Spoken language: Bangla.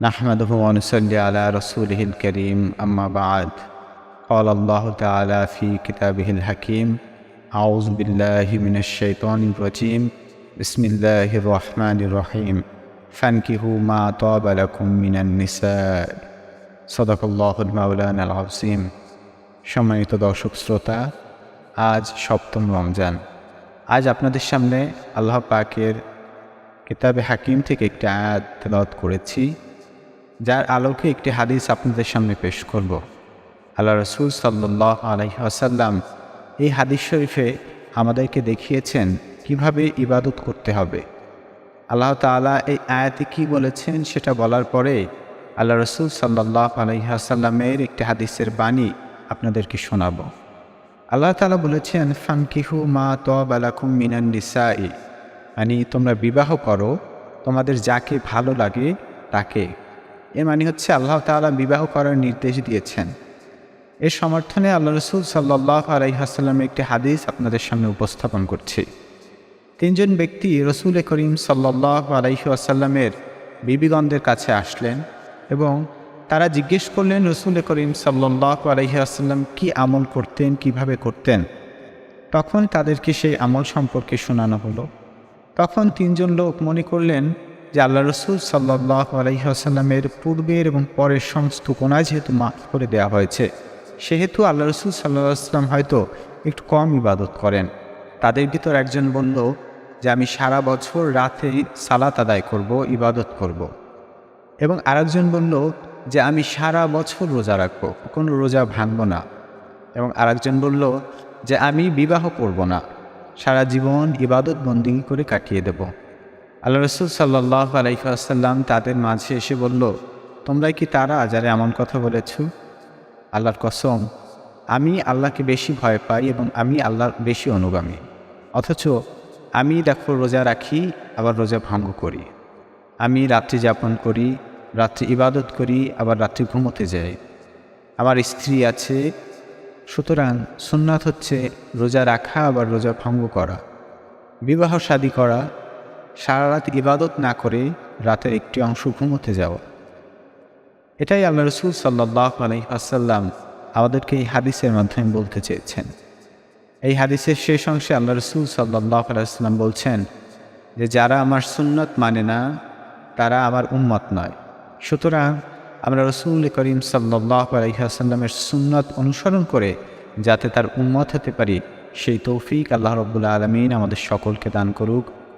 نحمده ونصلي على رسوله الكريم أما بعد قال الله تعالى في كتابه الحكيم أعوذ بالله من الشيطان الرجيم بسم الله الرحمن الرحيم فانكحوا ما طاب لكم من النساء صدق الله المولانا العظيم সম্মানিত দর্শক শ্রোতা আজ সপ্তম রমজান আজ আপনাদের সামনে আল্লাহ পাকের কিতাবে হাকিম থেকে একটি আয়াত তেলাওয়াত করেছি যার আলোকে একটি হাদিস আপনাদের সামনে পেশ করব। আল্লাহ রসুল সাল্লাহ আলহিহাসাল্লাম এই হাদিস শরীফে আমাদেরকে দেখিয়েছেন কীভাবে ইবাদত করতে হবে। আল্লাহ তাআলা এই আয়াতে কি বলেছেন সেটা বলার পরে আল্লাহ রসুল সাল্লাহ আলহিহাসাল্লামের একটি হাদিসের বাণী আপনাদেরকে শোনাবো। আল্লাহ তালা বলেছেন, ফানকিহু মা তবালাকুম মিনান নিসাই। মানে তোমরা বিবাহ করো, তোমাদের যাকে ভালো লাগে তাকে এর মানে হচ্ছে আল্লাহ তালা বিবাহ করার নির্দেশ দিয়েছেন। এর সমর্থনে আল্লাহ রসুল সাল্লাহ আলাইহাসাল্লামের একটি হাদিস আপনাদের সামনে উপস্থাপন করছি। তিনজন ব্যক্তি রসুল করিম সাল্লাহ আলাইহাসাল্লামের বিবিগণদের কাছে আসলেন এবং তারা জিজ্ঞেস করলেন, রসুল করিম সাল্লাহ আলহিহাসাল্লাম কি আমল করতেন, কীভাবে করতেন? তখন তাদেরকে সেই আমল সম্পর্কে শোনানো হলো। তখন তিনজন লোক মনে করলেন যে আল্লাহ রসুল সাল্লাহ আলহিহাসাল্লামের পূর্বের এবং পরের সমস্ত কোনা যেহেতু মাফ করে দেওয়া হয়েছে, সেহেতু আল্লাহ রসুল সাল্লাহ আসলাম হয়তো একটু কম ইবাদত করেন। তাদের ভিতর একজন বলল যে, আমি সারা বছর রাতে সালাত আদায় করব, ইবাদত করব। এবং আরেকজন বলল যে, আমি সারা বছর রোজা রাখব, কোনো রোজা ভাঙব না। এবং আরেকজন বলল যে, আমি বিবাহ করব না, সারা জীবন ইবাদত বন্দি করে কাটিয়ে দেব। আল্লাহ রসুল সাল্লাহ আলাইসাল্লাম তাদের মাঝে এসে বলল, তোমরাই কি তারা যারা এমন কথা বলেছ? আল্লাহর কসম, আমি আল্লাহকে বেশি ভয় পাই এবং আমি আল্লাহর বেশি অনুগামী। অথচ আমি দেখো রোজা রাখি, আবার রোজা ভঙ্গ করি। আমি রাত্রি যাপন করি, রাত্রি ইবাদত করি, আবার রাত্রি ঘুমোতে যাই। আমার স্ত্রী আছে, সুতরাং সুন্নাত হচ্ছে রোজা রাখা, আবার রোজা ভঙ্গ করা। বিবাহ শাদী করা সারা রাত ইবাদত না করে রাতের একটি অংশ ঘুমোতে যাওয়া এটাই আল্লাহ রসুল সাল্লাহ আলাই আসাল্লাম আমাদেরকে এই হাদিসের মাধ্যমে বলতে চেয়েছেন। এই হাদিসের শেষ অংশে আল্লাহ রসুল সাল্লাহ আলাইসাল্লাম বলছেন যে, যারা আমার সুন্নত মানে না, তারা আমার উম্মত নয়। সুতরাং আমরা রসুল করিম সাল্লাহ আলহিহাসাল্লামের সুন্নত অনুসরণ করে যাতে তার উন্মত হতে পারি, সেই তৌফিক আল্লাহ রব্বুল্লা আলমিন আমাদের সকলকে দান করুক।